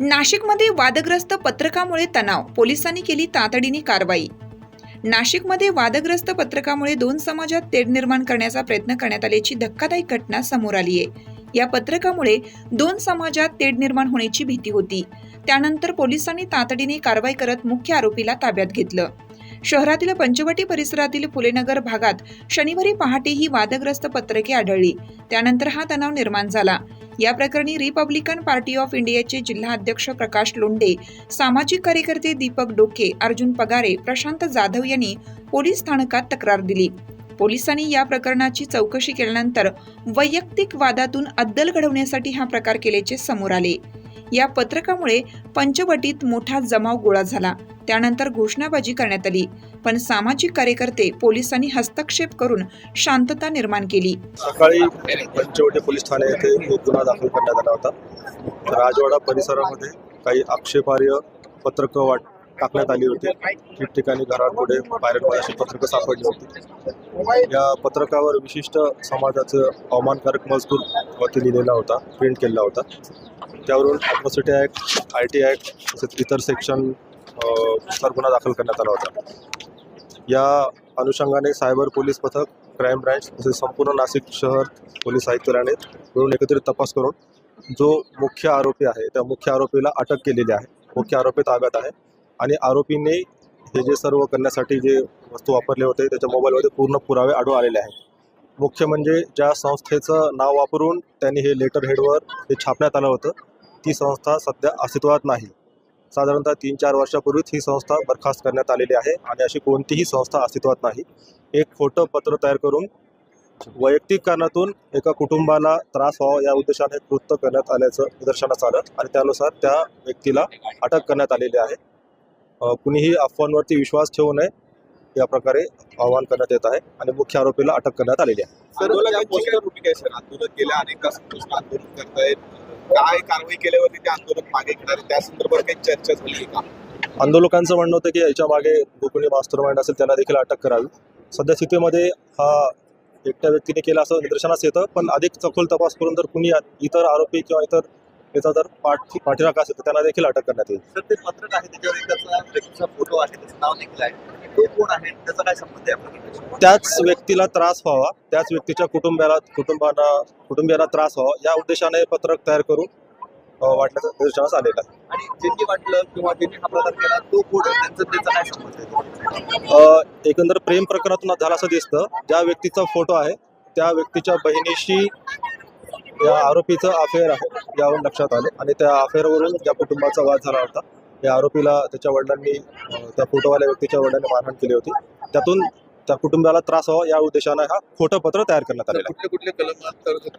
नाशिकमध्ये वादग्रस्त पत्रकामुळे तणाव. पोलिसांनी केली तातडीने कारवाई. नाशिकमध्ये वादग्रस्त पत्रकामुळे दोन समाजात तेढ निर्माण करण्याचा प्रयत्न करण्यात आल्याची धक्कादायक घटना समोर आली आहे. या पत्रकामुळे दोन समाजात तेढ निर्माण होण्याची भीती होती. त्यानंतर पोलिसांनी तातडीने कारवाई करत मुख्य आरोपीला ताब्यात घेतलं. शहरातील पंचवटी परिसरातील फुलेनगर भागात शनिवारी पहाटे ही वादग्रस्त पत्रके आढळली. त्यानंतर हा तणाव निर्माण झाला. या प्रकरणी रिपब्लिकन पार्टी ऑफ इंडियाचे जिल्हा अध्यक्ष प्रकाश लोंडे सामाजिक कार्यकर्ते दीपक डोके अर्जुन पगारे प्रशांत जाधव यांनी पोलीस स्थानकात तक्रार दिली. पोलिसांनी या प्रकरणाची चौकशी केल्यानंतर वैयक्तिक वादातून अद्दल घडवण्यासाठी हा प्रकार केल्याचे समोर आले. या पत्रकामुळे पंचवटीत मोठा जमाव गोळा झाला. त्यानंतर घोषणाबाजी करण्यात आली. पण सामाजिक कार्यकर्ते पोलिसांनी हस्तक्षेप करून शांतता निर्माण केली. सकाळी पंचवटी पोलीस ठाणे येथे गुन्हा दाखल करण्यात आला होता. राजवाडा परिसरामध्ये काही आक्षेपार्ह पत्रकं वाट टाकण्यात आली होती. ठिकठिकाणी घरापुढे बाहेर अशी पत्रकं सापडली होती. या पत्रकावर विशिष्ट समाजाचं अवमानकारक मजकूर वरती लिहिलेला होता प्रिंट केलेला होता. त्यावरून atrocity act I T act तसेच इतर सेक्शन नुसार गुन्हा दाखल करण्यात आला होता. या अनुषंगाने सायबर पोलीस पथक क्राईम ब्रँच तसेच संपूर्ण नाशिक शहर पोलीस आयुक्तालयाने मिळून एकत्रित तपास करून जो मुख्य आरोपी आहे त्या मुख्य आरोपीला अटक केलेली आहे. मुख्य आरोपी ताब्यात आहे आणि आरोपीने हे जे सर्व करण्यासाठी जे वस्तू वापरले होते त्याच्या मोबाईलमध्ये पूर्ण पुरावे आढळून आलेले आहेत. मुख्य म्हणजे ज्या संस्थेचं नाव वापरून त्यांनी हे लेटर हेडवर हे छापण्यात आलं होतं ती संस्था सध्या अस्तित्वात नाही. साधारणतः तीन चार वर्षापूर्वीच ही संस्था बरखास्त करण्यात आलेली आहे आणि अशी कोणतीही संस्था अस्तित्वात नाही. एक खोटं पत्र तयार करून वैयक्तिक कारणातून एका कुटुंबाला त्रास व्हावा या उद्देशाने कृत्य करण्यात आल्याचं निदर्शनास आलं आणि त्यानुसार त्या व्यक्तीला अटक करण्यात आलेली आहे. कुणीही अफवांवरती विश्वास ठेवू नये या प्रकारे आवाहन करण्यात येत आहे आणि मुख्य आरोपीला अटक करण्यात आलेली आहे. काय कारवाई केल्यावरती ते आंदोलन मागे घेणार? त्या संदर्भात काही चर्चा झाली का? आंदोलकांचं म्हणणं होतं की याच्या मागे जो कोणी मास्टर माइंड असेल त्यांना देखील अटक करावी. सध्या स्थितीमध्ये हा एकट्या व्यक्तीने केला असं निदर्शनास येतं पण अधिक सखोल तपास करून जर कुणी इतर आरोपी किंवा इतर याचा जर पाठ पाठीराखा असेल तर त्यांना देखील अटक करण्यात येईल. सर ते पत्रक आहे त्याच्यावर एक त्याचा व्यक्तीचा फोटो आहे त्याचं नाव देखील आहे. तो कोण आहे त्याचा काय संबंध आहे त्याच व्यक्तीला त्रास व्हावा. त्याच व्यक्तीच्या कुटुंबाला कुटुंबांना कुटुंबियांना त्रास व्हावा. या उद्देशाने पत्रक तयार करून वाटण्याचं निदर्शनास आलेलं आहे. आणि ज्यांनी वाटलं किंवा ज्यांनी हा प्रकार केला तो कोण त्यांचा त्याचा काय संबंध आहे? एकंदर प्रेम प्रकरणातून झालं असं दिसतं. ज्या व्यक्तीचा फोटो आहे त्या व्यक्तीच्या बहिणीशी या आरोपीचं अफेअर आहे यावरून लक्षात आलं. आणि त्या अफेअरवरून ज्या कुटुंबाचा वाद झाला होता या आरोपीला त्याच्या वडिलांनी त्या फोटोवाल्या व्यक्तीच्या वडिलांनी मारहाण केली होती. त्यातून त्या कुटुंबाला त्रास व्हावा या उद्देशाने हा खोटं पत्र तयार करण्यात आलेलं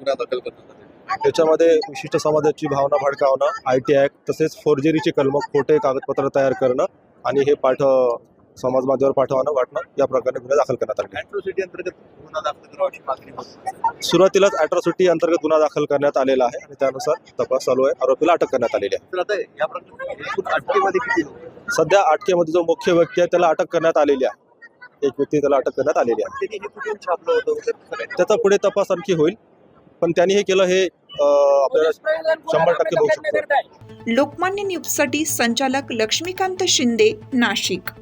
दाखल आहे त्याच्यामध्ये विशिष्ट समाजाची भावना भडकावणं आय टी ॲक्ट तसेच फोर्जरीची कलमं खोटे कागदपत्र तयार करणं आणि हे पाठ समाज माध्यमावर पाठवणं वाटणं या प्रकारे गुन्हे दाखल करण्यात आले. अॅट्रॉसिटी अंतर्गत गुन्हा दाखल करावाची मागणी होती सुरुवातीलाच अॅट्रॉसिटी अंतर्गत गुन्हा दाखल करण्यात आलेला आहे आणि त्यानुसार तपास चालू आहे. आरोपीला अटक करण्यात आलेली आहे. तर आता या प्रकरणी एकूण अटकेमध्ये किती लोक आहेत? सध्या अटकेमध्ये जो मुख्य व्यक्ती आहे त्याला अटक करण्यात आलेली आहे. एक व्यक्ती त्याला अटक करण्यात आलेली आहे. त्यांनी हे कुठून छापलं होतं? वगैरे कसं काय? त्याचा पुढे तपास आणखी होईल. पण त्यांनी हे केलं हे अं, आपल्याला शंभर टक्के शकतं. लोकमान्य न्यूजसाठी संचालक लक्ष्मीकांत शिंदे नाशिक.